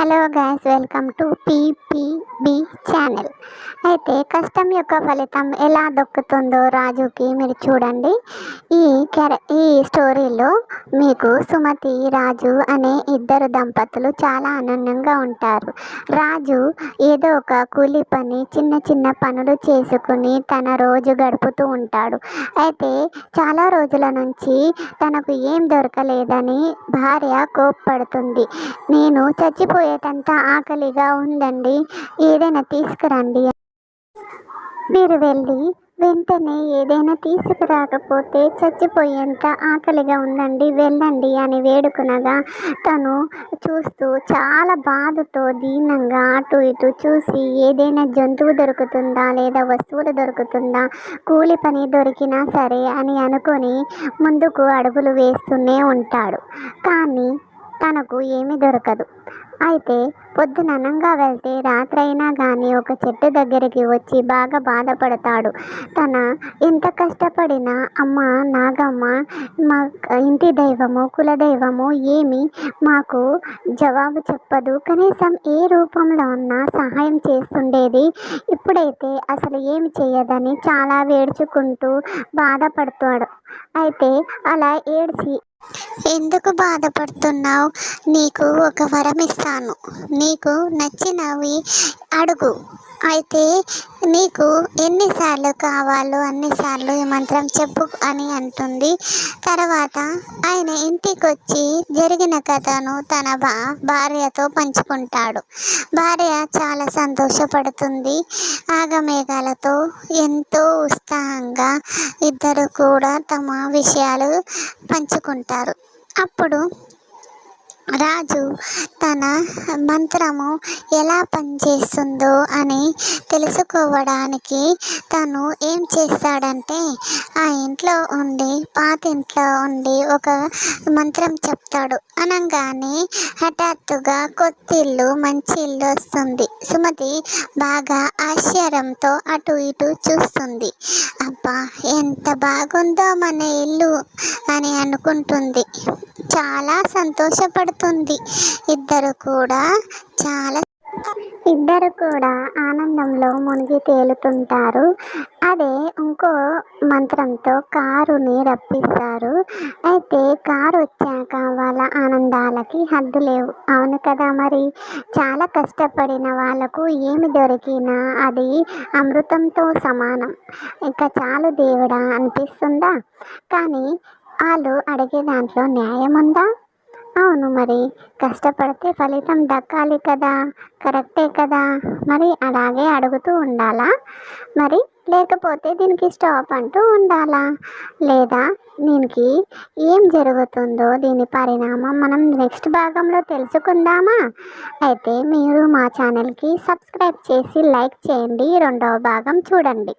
Hello guys welcome to PPB channel. అయితే కష్టం యొక్క ఫలితం ఎలా దొక్కుతుందో రాజుకి మీరు చూడండి. ఈ క్యార ఈ స్టోరీలో మీకు సుమతి రాజు అనే ఇద్దరు దంపతులు చాలా ఆనందంగా ఉంటారు. రాజు ఏదో ఒక కూలి పని చిన్న చిన్న పనులు చేసుకుని తన రోజు గడుపుతూ ఉంటాడు. అయితే చాలా రోజుల నుంచి తనకు ఏం దొరకలేదని భార్య కోప్పడుతుంది. నేను చచ్చిపోయేటంత ఆకలిగా ఉందండి. ఏదైనా తీసుకురండి. మీరు వెళ్ళి వెంటనే ఏదైనా తీసుకురాకపోతే చచ్చిపోయేంత ఆకలిగా ఉందండి. వెళ్ళండి అని వేడుకునగా తను చూస్తూ చాలా బాధతో దీనంగా అటు ఇటు చూసి ఏదైనా జంతువు దొరుకుతుందా లేదా వస్తువులు దొరుకుతుందా కూలి పని దొరికినా సరే అని అనుకొని ముందుకు అడుగులు వేస్తూనే ఉంటాడు. కానీ తనకు ఏమీ దొరకదు. అయితే పొద్దున అనంగా వెళ్తే రాత్రైనా కానీ ఒక చెట్టు దగ్గరికి వచ్చి బాగా బాధపడతాడు. తన ఎంత కష్టపడినా అమ్మ నాగమ్మ మా ఇంటి దైవము కులదైవము ఏమి మాకు జవాబు చెప్పదు. కనీసం ఏ రూపంలో ఉన్నా సహాయం చేస్తుండేది ఇప్పుడైతే అసలు ఏమి చేయదని చాలా వేడుచుకుంటూ బాధపడుతాడు. అయితే అలా ఏడ్చి ఎందుకు బాధపడుతున్నావు? నీకు ఒక వరం ఇస్తాను. నీకు నచ్చినవి అడుగు. అయితే నీకు ఎన్నిసార్లు కావాలో అన్నిసార్లు ఈ మంత్రం చెప్పు అని అంటుంది. తర్వాత ఆయన ఇంటికి వచ్చి జరిగిన కథను తన బా భార్యతో పంచుకుంటాడు. భార్య చాలా సంతోషపడుతుంది. ఆగమేఘాలతో ఎంతో ఉత్సాహంగా ఇద్దరు కూడా తమ విషయాలు పంచుకుంటారు. అప్పుడు రాజు తన మంత్రము ఎలా పనిచేస్తుందో అని తెలుసుకోవడానికి తను ఏం చేస్తాడంటే ఆ ఇంట్లో ఉండి పాత ఇంట్లో ఉండి ఒక మంత్రం చెప్తాడు. అనగానే హఠాత్తుగా కొత్తిల్లు మంచి ఇల్లు వస్తుంది. సుమతి బాగా ఆశ్చర్యంతో అటు ఇటు చూస్తుంది. అబ్బా ఎంత బాగుందో మన ఇల్లు అని అనుకుంటుంది. చాలా సంతోషపడుతుంది. ఇద్దరు కూడా చాలా ఇద్దరు కూడా ఆనందంలో మునిగి తేలుతుంటారు. అదే ఇంకో మంత్రంతో కారుని రప్పిస్తారు. అయితే కారు వచ్చాక వాళ్ళ ఆనందాలకి హద్దు లేవు. అవును కదా మరి? చాలా కష్టపడిన వాళ్ళకు ఏమి దొరికినా అది అమృతంతో సమానం. ఇంకా చాలు దేవుడా అనిపిస్తుందా? కానీ వాళ్ళు అడిగే దాంట్లో న్యాయం ఉందా అవును మరి. కష్టపడితే ఫలితం దక్కాలి కదా కరెక్టే కదా? మరి అలాగే అడుగుతూ ఉండాలా? మరి లేకపోతే దీనికి స్టాప్ అంటూ ఉండాలా? లేదా దీనికి ఏం జరుగుతుందో దీని పరిణామం మనం నెక్స్ట్ భాగంలో తెలుసుకుందామా? అయితే మీరు మా ఛానల్కి సబ్స్క్రైబ్ చేసి లైక్ చేయండి. రెండవ భాగం చూడండి.